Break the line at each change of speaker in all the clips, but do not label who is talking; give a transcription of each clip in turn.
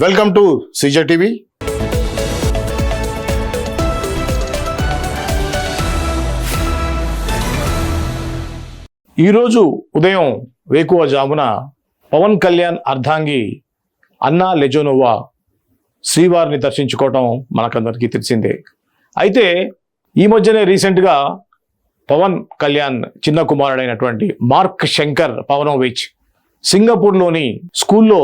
Welcome to CJ TV. ఈరోజు ఉదయం వేకువ జామున పవన్ కళ్యాణ్ అర్ధాంగి అన్నా లెజోనోవా శ్రీవారిని దర్శించుకోవటం మనకందరికీ తెలిసిందే. అయితే ఈ మధ్యనే రీసెంట్గా పవన్ కళ్యాణ్ చిన్న కుమారుడైనటువంటి మార్క్ శంకర్ పవనోవిచ్ సింగపూర్లోని స్కూల్లో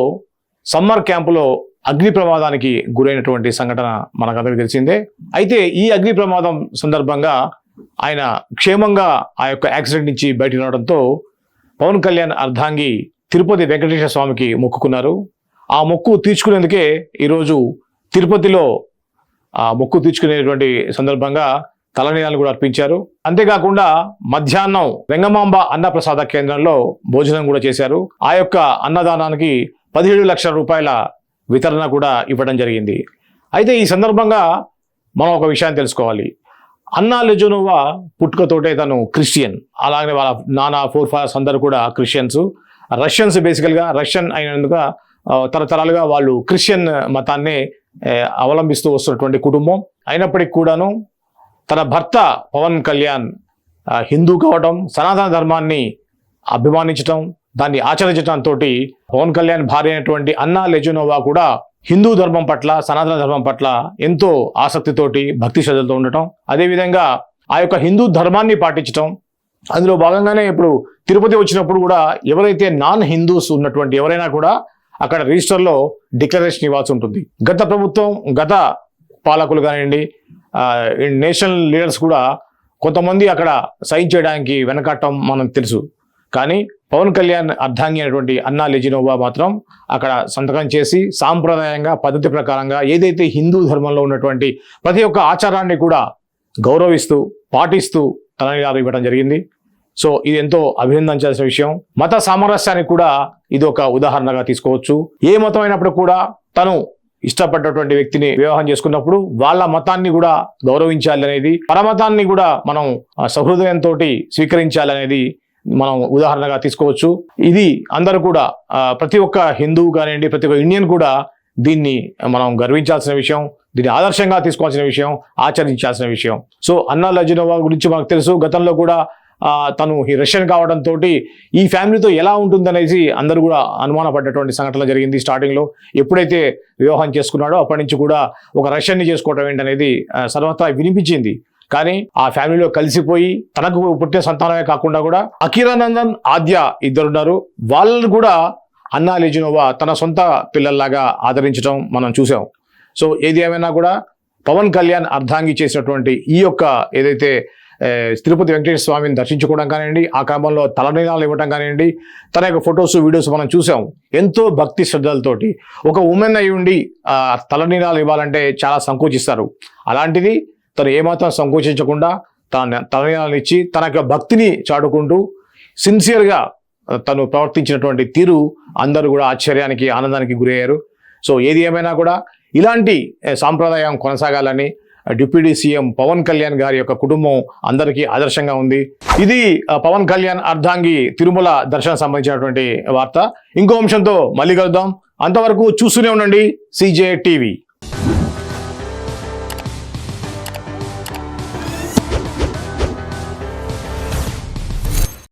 సమ్మర్ క్యాంపులో అగ్ని ప్రమాదానికి గురైనటువంటి సంఘటన మనకందరికీ తెలిసిందే. అయితే ఈ అగ్ని ప్రమాదం సందర్భంగా ఆయన క్షేమంగా ఆ యొక్క యాక్సిడెంట్ నుంచి బయటకు రావడంతో పవన్ కళ్యాణ్ అర్ధాంగి తిరుపతి వెంకటేశ్వర స్వామికి మొక్కుకున్నారు. ఆ మొక్కు తీర్చుకునేందుకే ఈరోజు తిరుపతిలో ఆ మొక్కు తీర్చుకునేటువంటి సందర్భంగా తలనీయాలు కూడా అర్పించారు. అంతేకాకుండా మధ్యాహ్నం వెంగమాంబ అన్నప్రసాద కేంద్రంలో భోజనం కూడా చేశారు. ఆ యొక్క అన్నదానానికి పదిహేడు లక్షల రూపాయల వితరణ కూడా ఇవ్వడం జరిగింది. అయితే ఈ సందర్భంగా మనం ఒక విషయాన్ని తెలుసుకోవాలి. అన్నా లెజోనోవా పుట్టుకతోటే తను క్రిస్టియన్. అలాగే వాళ్ళ నానా ఫోర్ ఫాదర్స్ అందరు కూడా క్రిస్టియన్స్. రష్యన్స్ బేసికల్గా రష్యన్ అయినందుక తరతరాలుగా వాళ్ళు క్రిస్టియన్ మతాన్ని అవలంబిస్తూ వస్తున్నటువంటి కుటుంబం. అయినప్పటికీ కూడాను తన భర్త పవన్ కళ్యాణ్ హిందూ కావటం సనాతన ధర్మాన్ని అభిమానించటం దాన్ని ఆచరించడంతో పవన్ కళ్యాణ్ భార్య అయినటువంటి అన్నా లెజునోవా కూడా హిందూ ధర్మం పట్ల సనాతన ధర్మం పట్ల ఎంతో ఆసక్తితోటి భక్తి శ్రద్ధలతో ఉండటం అదేవిధంగా ఆ యొక్క హిందూ ధర్మాన్ని పాటించటం అందులో భాగంగానే ఇప్పుడు తిరుపతి వచ్చినప్పుడు కూడా ఎవరైతే నాన్ హిందూస్ ఉన్నటువంటి ఎవరైనా కూడా అక్కడ రిజిస్టర్లో డిక్లరేషన్ ఇవ్వాల్సి ఉంటుంది. గత ప్రభుత్వం గత పాలకులు కానివ్వండి నేషనల్ లీడర్స్ కూడా కొంతమంది అక్కడ సైన్ చేయడానికి వెనకట్టం మనకు తెలుసు. కానీ పవన్ కళ్యాణ్ అర్ధాంగి అయినటువంటి అన్నా లెజినోవా మాత్రం అక్కడ సంతకం చేసి సాంప్రదాయంగా పద్ధతి ప్రకారంగా ఏదైతే హిందూ ధర్మంలో ఉన్నటువంటి ప్రతి ఒక్క ఆచారాన్ని కూడా గౌరవిస్తూ పాటిస్తూ తననిలాలు ఇవ్వడం జరిగింది. సో ఇది ఎంతో అభినందించాల్సిన విషయం. మత సామరస్యానికి కూడా ఇది ఒక ఉదాహరణగా తీసుకోవచ్చు. ఏ మతం అయినప్పుడు కూడా తను ఇష్టపడ్డటువంటి వ్యక్తిని వివాహం చేసుకున్నప్పుడు వాళ్ళ మతాన్ని కూడా గౌరవించాలి అనేది పరమతాన్ని కూడా మనం సహృదయంతో స్వీకరించాలనేది మనం ఉదాహరణగా తీసుకోవచ్చు. ఇది అందరూ కూడా ప్రతి ఒక్క హిందువు కానివ్వండి ప్రతి ఒక్క ఇండియన్ కూడా దీన్ని మనం గర్వించాల్సిన విషయం దీన్ని ఆదర్శంగా తీసుకోవాల్సిన విషయం ఆచరించాల్సిన విషయం. సో అన్నా లజినోవా గురించి మనకు తెలుసు. గతంలో కూడా తను ఈ రష్యన్ కావడంతో ఈ ఫ్యామిలీతో ఎలా ఉంటుందనేసి అందరూ కూడా అనుమానపడ్డటువంటి సంఘటన జరిగింది స్టార్టింగ్లో. ఎప్పుడైతే వివాహం చేసుకున్నాడో అప్పటి నుంచి కూడా ఒక రష్యన్ని చేసుకోవటం ఏంటనేది సర్వత్రా వినిపించింది. కానీ ఆ ఫ్యామిలీలో కలిసిపోయి తనకు పుట్టిన సంతానమే కాకుండా కూడా అఖిరానందన్ ఆద్య ఇద్దరున్నారు. వాళ్ళను కూడా అన్నా లిజినోవా తన సొంత పిల్లల్లాగా ఆదరించడం మనం చూసాం. సో ఏది ఏమైనా కూడా పవన్ కళ్యాణ్ అర్ధాంగి చేసినటువంటి ఈ యొక్క ఏదైతే తిరుపతి వెంకటేశ్వర స్వామిని దర్శించుకోవడం కానివ్వండి ఆ క్రమంలో తలనీలాలు ఇవ్వడం కానివ్వండి తన యొక్క ఫొటోస్ వీడియోస్ మనం చూసాం. ఎంతో భక్తి శ్రద్ధలతోటి ఒక ఉమెన్ అయి ఉండి తలనీలాలు ఇవ్వాలంటే చాలా సంకోచిస్తారు. అలాంటిది తను ఏమాత్రం సంకోచించకుండా తన తలనిచ్చి తన యొక్క భక్తిని చాటుకుంటూ సిన్సియర్గా తను ప్రవర్తించినటువంటి తీరు అందరూ కూడా ఆశ్చర్యానికి ఆనందానికి గురయ్యారు. సో ఏది ఏమైనా కూడా ఇలాంటి సాంప్రదాయం కొనసాగాలని డిప్యూటీ సీఎం పవన్ కళ్యాణ్ గారి యొక్క కుటుంబం అందరికీ ఆదర్శంగా ఉంది. ఇది పవన్ కళ్యాణ్ అర్ధాంగి తిరుమల దర్శనం సంబంధించినటువంటి వార్త. ఇంకో అంశంతో మళ్ళీ కలుద్దాం. అంతవరకు చూస్తూనే ఉండండి సీజే టీవీ.